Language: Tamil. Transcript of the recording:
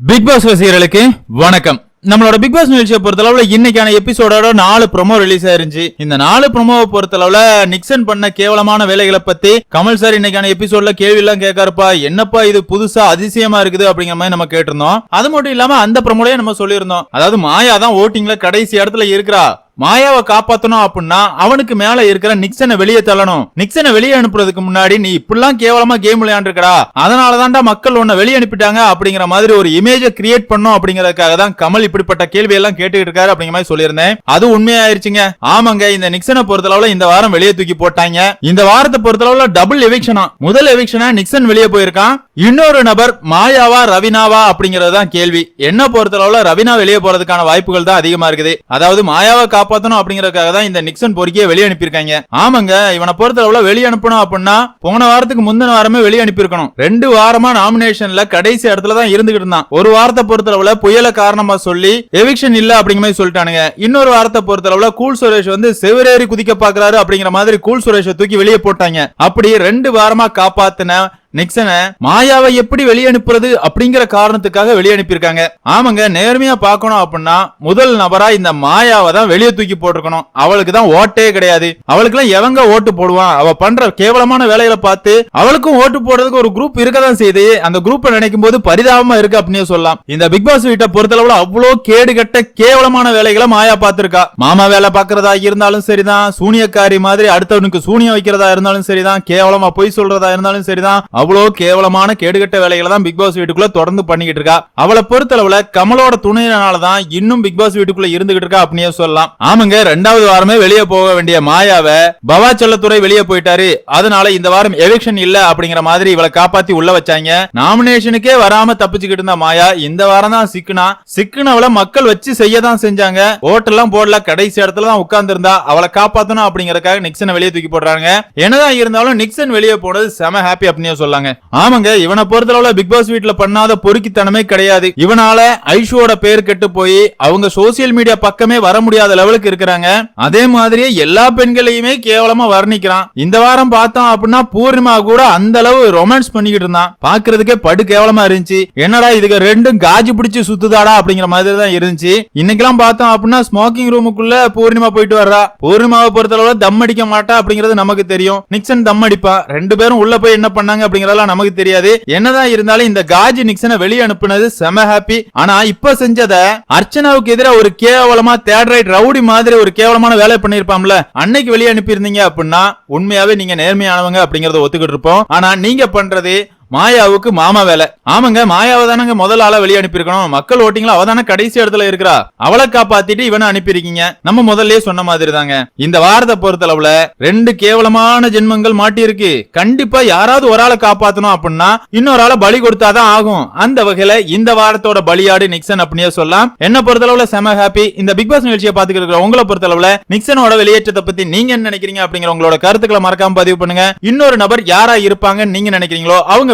பிக் பாஸ் ரசிகர்களுக்கு வணக்கம். நம்மளோட பிக் பாஸ் நிகழ்ச்சியை பொறுத்தளவுல இன்னைக்கான எபிசோடோட நாலு ப்ரொமோ ரிலீஸ் ஆயிருந்துச்சு. இந்த நாலு ப்ரொமோவை பொறுத்தளவுல நிக்சன் பண்ண கேவலமான வேலைகளை பத்தி கமல் சார் இன்னைக்கான எபிசோட்ல கேள்வி எல்லாம் கேட்காருப்பா. என்னப்பா இது புதுசா அதிசயமா இருக்குது அப்படிங்கிற மாதிரி நம்ம கேட்டிருந்தோம். அது மட்டும் இல்லாம அந்த ப்ரொமோலயே நம்ம சொல்லியிருந்தோம். அதாவது மாயா தான் ஓட்டிங்ல கடைசி இடத்துல இருக்கிறா. மாயாவை காப்பாத்தணும் அப்படின்னா அவனுக்கு மேல இருக்கிற நிக்சனை வெளியே தள்ளணும். நிக்சனை வெளியே அனுப்புறதுக்கு முன்னாடி நீ இப்படிலாம் கேவலமா கேம் விளையாண்டுருக்கடா. அதனாலதான்டா மக்கள் உன்னை வெளியே அனுப்பிட்டாங்க அப்படிங்கிற மாதிரி ஒரு இமேஜை கிரியேட் பண்ணும் அப்படிங்கறதுக்காக தான் கமல் இப்படிப்பட்ட கேள்வி எல்லாம் கேட்டுக்கிட்டு இருக்காரு அப்படிங்கிற மாதிரி சொல்லியிருந்தேன். அது உண்மையாயிருச்சுங்க. ஆமாங்க இந்த நிக்சனை பொறுத்தளவுல இந்த வாரம் வெளியே தூக்கி போட்டாங்க. இந்த வாரத்தை பொறுத்தளவுல டபுள் எவிக்ஷனா முதல் எவிக்ஷனா நிக்சன் வெளியே போயிருக்கான். இன்னொரு நபர் மாயாவா ரவினாவா அப்படிங்கறது தான் கேள்வி. என்ன பொறுத்தளவுல ரவினா வெளியே போறதுக்கான வாய்ப்புகள் தான் அதிகமா இருக்குது. அதாவது மாயாவை காப்பாத்தணும் அப்படிங்கறதுக்காக தான் இந்த நிக்சன் பொறுக்கியை வெளியே அனுப்பியிருக்காங்க. ஆமாங்க இவனை பொறுத்தளவுல வெளியே அனுப்பணும் அப்படின்னா போன வாரத்துக்கு முந்தின வாரமே வெளியே அனுப்பியிருக்கணும். ரெண்டு வாரமா நாமினேஷன்ல கடைசி இடத்துல தான் இருந்துகிட்டு இருந்தான். ஒரு வாரத்தை பொறுத்தளவுல புயல காரணமா சொல்லி எவிக்ஷன் இல்ல அப்படிங்கிற மாதிரி சொல்லிட்டானுங்க. இன்னொரு வாரத்தை பொறுத்தளவுல கூல் சுரேஷ் வந்து செவரேறி குதிக்க பாக்குறாரு அப்படிங்கிற மாதிரி கூல் சுரேஷை தூக்கி வெளியே போட்டாங்க. அப்படி ரெண்டு வாரமா காப்பாத்தின நிக்சனை மாயாவை எப்படி வெளியனுப்புறது அப்படிங்கிற காரணத்துக்காக வெளியே அனுப்பியிருக்காங்க ஆமாங்க நேர்மையா பார்க்கணும் அப்படின்னா முதல் நபரா இந்த மாயாவை தான் வெளியே தூக்கி போட்டிருக்கணும். அவளுக்கு தான் ஓட்டே கிடையாது. அவளுக்கு எல்லாம் எவங்க ஓட்டு போடுவான் அவ பண்ற கேவலமான வேலைகளை பார்த்து அவளுக்கும் ஓட்டு போடுறதுக்கு ஒரு குரூப் இருக்கதான் செய்து அந்த குரூப்பை நினைக்கும் போது பரிதாபமா இருக்கு அப்படின்னு சொல்லலாம். இந்த பிக் பாஸ் வீட்டை பொறுத்தளவுல அவ்வளோ கேடுகட்ட கேவலமான வேலைகளை மாயா பார்த்திருக்கா. மாமா வேலை பாக்குறதா இருந்தாலும் சரிதான். சூனியக்காரி மாதிரி அடுத்தவனுக்கு சூனியம் வைக்கிறதா இருந்தாலும் சரிதான். கேவலமா பொய் சொல்றதா இருந்தாலும் சரிதான். அவ்வளோ கேவலமான கேடுகட்ட வேலைகளை தான் பிக் பாஸ் வீட்டுக்குள்ள தொடர்ந்து பண்ணிக்கிட்டு இருக்கா. அவளை பொறுத்தளவுல கமலோட துணையினால தான் இன்னும் பிக் பாஸ் வீட்டுக்குள்ள இருந்துகிட்டு இருக்கா அப்படின்னே சொல்லலாம். ஆமாங்க ரெண்டாவது வாரமே வெளியே போக வேண்டிய மாயாவை பவா செல்லத்துறை வெளியே போயிட்டாரு. அதனால இந்த வாரம் எவிக்ஷன் இல்ல அப்படிங்கிற மாதிரி இவளை காப்பாத்தி உள்ள வச்சாங்க. நாமினேஷனுக்கே வராம தப்பிச்சுக்கிட்டு இருந்த மாயா இந்த வாரம் தான் சிக்குனா. சிக்குனவளை மக்கள் வச்சு செய்ய தான் செஞ்சாங்க. ஓட்டெல்லாம் போடல கடைசி இடத்துல தான் உட்கார்ந்து இருந்தா அவளை காப்பாத்தணும் அப்படிங்கறதுக்காக நிக்சனை வெளியே தூக்கி போடுறாங்க. என்னதான் இருந்தாலும் நிக்சன் வெளியே போனது செம ஹாப்பி அப்படின்னே சொல்லாங்க. ஆமாங்க இவனை பொறுத்தளவுல பிக் பாஸ் வீட்டுல பண்ணாத பொறுக்கித்தனமே கிடையாது. இவனால ஐஷுவோட பேர் கெட்டு போய் அவங்க சோசியல் மீடியா பக்கமே வர முடியாத லெவலுக்கு இருக்கிறாங்க. அதே மாதிரியே எல்லா பெண்களையுமே கேவலமா வர்ணிக்கிறான். இந்த வாரம் பார்த்தோம் அப்படின்னா பூர்ணிமா கூட அந்த அளவு ரொமான்ஸ் பண்ணிக்கிட்டு இருந்தான். பாக்குறதுக்கே படு கேவலமா இருந்துச்சு. என்னடா இதுக்கு ரெண்டும் காஜி பிடிச்சு சுத்துதாடா அப்படிங்கிற மாதிரி தான் இருந்துச்சு. இன்னைக்கெல்லாம் பார்த்தோம் அப்படின்னா ஸ்மோக்கிங் ரூமுக்குள்ள பூர்ணிமா போயிட்டு வர்றா. பூர்ணிமாவை பொறுத்தளவுல தம் அடிக்க மாட்டா அப்படிங்கிறது நமக்கு தெரியும். நிக்சன் தம் அடிப்பா. ரெண்டு பேரும் உள்ள போய் என்ன பண்ணாங்க அப்படிங்கறதெல்லாம் நமக்கு தெரியாது. என்னதான் இருந்தாலும் இந்த காஜி நிக்சனை வெளியே அனுப்புனது செம ஹாப்பி ஆனா இப்ப செஞ்சத அர்ச்சனாவுக்கு எதிராக ஒரு கேவலமா தேட்ரைட் ரவுடி மாதிரி ஒரு கேவலமான வேலை பண்ணிருப்பாம்ல அன்னைக்கு வெளியே அனுப்பியிருந்தீங்க அப்படின்னா உண்மையாவே நீங்க நேர்மையானவங்க அப்படிங்கறத ஒத்துக்கிட்டு இருப்போம். ஆனா நீங்க பண்றது மாயாவுக்கு மாமா வேலை. ஆமாங்க மாயாவை தானங்க முதல் ஆளா வெளியே அனுப்பியிருக்கணும். மக்கள் ஓட்டிங்களா அவ தானே கடைசி இடத்துல இருக்கிறா. அவளை காப்பாத்திட்டு இவனை அனுப்பியிருக்கீங்க. நம்ம முதல்லயே சொன்ன மாதிரி தாங்க இந்த வாரத்தை பொறுத்தளவுல ரெண்டு கேவலமான ஜென்மங்கள் மாட்டியிருக்கு. கண்டிப்பா யாராவது ஒரு ஆளை காப்பாத்தணும் அப்படின்னா இன்னொரு ஆளை பலி கொடுத்தாதான் ஆகும். அந்த வகையில இந்த வாரத்தோட பலியாடு நிக்சன் அப்படின்னே சொல்லலாம். என்ன பொறுத்தளவுல செம ஹாப்பி இந்த பிக் பாஸ் நிகழ்ச்சியை பாத்துக்கிற உங்களை பொறுத்தளவுல நிக்சனோட வெளியேற்றத்தை பத்தி நீங்க என்ன நினைக்கிறீங்க அப்படிங்கிற உங்களோட கருத்துக்களை மறக்காம பதிவு பண்ணுங்க. இன்னொரு நபர் யாரா இருப்பாங்கன்னு நீங்க நினைக்கிறீங்களோ அவங்க